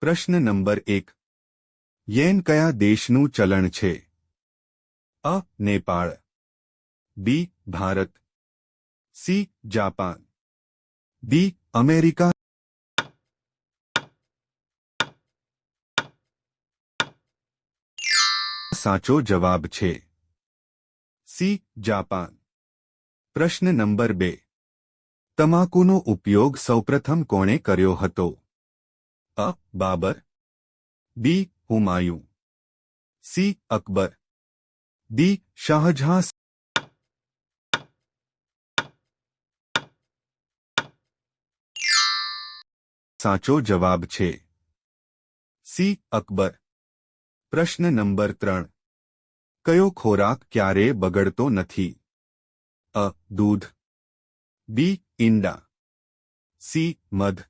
પ્રશ્ન નંબર એક. યેન કયા દેશનું ચલણ છે? અ. Nepal. B. Bharat. C. Japan. D. America. સાચો જવાબ છે. સી. જાપાન. પ્રશ્ન નંબર બે. તમાકુનો ઉપયોગ સૌપ્રથમ કોણે કર્યો હતો? અ Babar B Humayun C Akbar D Shahjahan સાચો જવાબ છે સી અકબર પ્રશ્ન નંબર ત્રણ કયો ખોરાક ક્યારે બગડતો નથી અ દૂધ બી ઈંડા સી મધ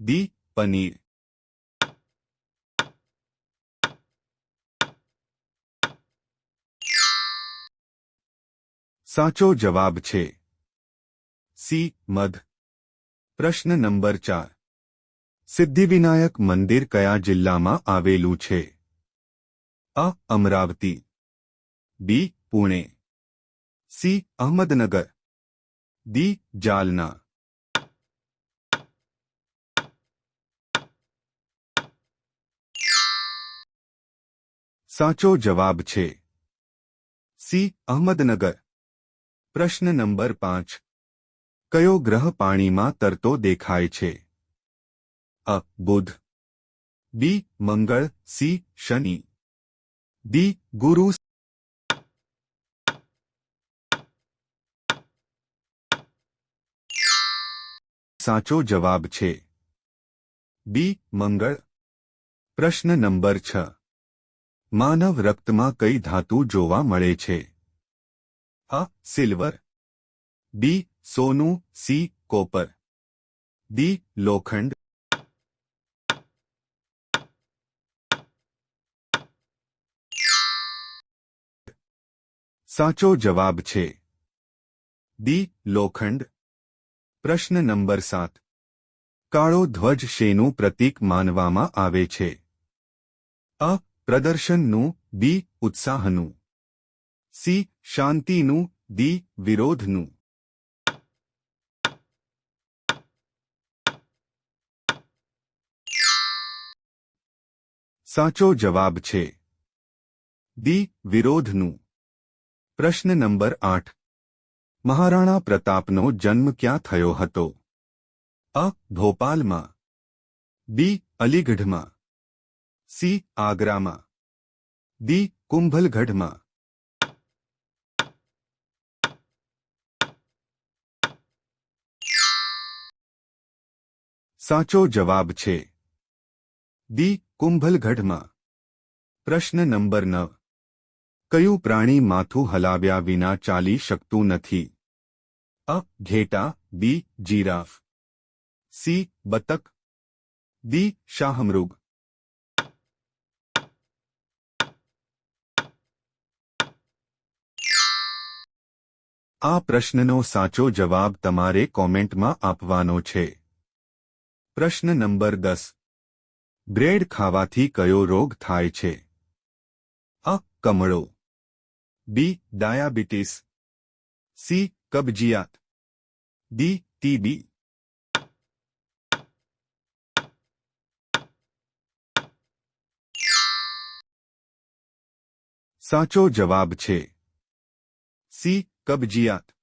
ડી પનીર સાચો જવાબ છે સી મધ પ્રશ્ન નંબર ચાર સિદ્ધિવિનાયક મંદિર કયા જિલ્લામાં આવેલું છે અ Amravati B Pune C Ahmednagar D Jalna સાચો જવાબ છે. સી. અહમદનગર. પ્રશ્ન નંબર પાંચ. કયો ગ્રહ પાણીમાં તરતો દેખાય છે? અ. બુધ. બી. મંગળ. સી. શનિ. દી ગુરુ. સાચો જવાબ છે. બી. મંગળ. પ્રશ્ન નંબર છ. માનવ રક્તમાં કઈ ધાતુ જોવા મળે છે? અ, સિલ્વર. બી, સોનું. C, copper. ડી, લોખંડ. સાચો જવાબ છે. ડી, લોખંડ. પ્રશ્ન નંબર સાત. કાળો ધ્વજ શેનું પ્રતીક માનવામાં આવે છે? અ પ્રદર્શનનું, બી, ઉત્સાહનું. C, શાંતિનું, D, વિરોધનું. સાચો જવાબ છે. ડી, વિરોધનું. પ્રશ્ન નંબર આઠ. મહારાણા પ્રતાપનો જન્મ ક્યાં થયો હતો? અ, ભોપાલમાં. બી, અલીગઢમાં. સી આગ્રામાં. ડી કુંભલગઢમાં. સાચો જવાબ છે. દી કુંભલગઢમાં. પ્રશ્ન નંબર નવ. કયું પ્રાણી માથું હલાવ્યા વિના ચાલી શકતું નથી? અ ઘેટા, બી જીરાફ. સી બતક. દી શાહમૃગ. આ પ્રશ્નનો સાચો જવાબ તમારે કોમેન્ટમાં આપવાનો છે. પ્રશ્ન નંબર દસ. બ્રેડ ખાવાથી કયો રોગ થાય છે? અ. કમળો. બી. ડાયાબિટીસ. સી. કબજિયાત. ડી. ટીબી. સાચો જવાબ છે. સી. કબજિયાત.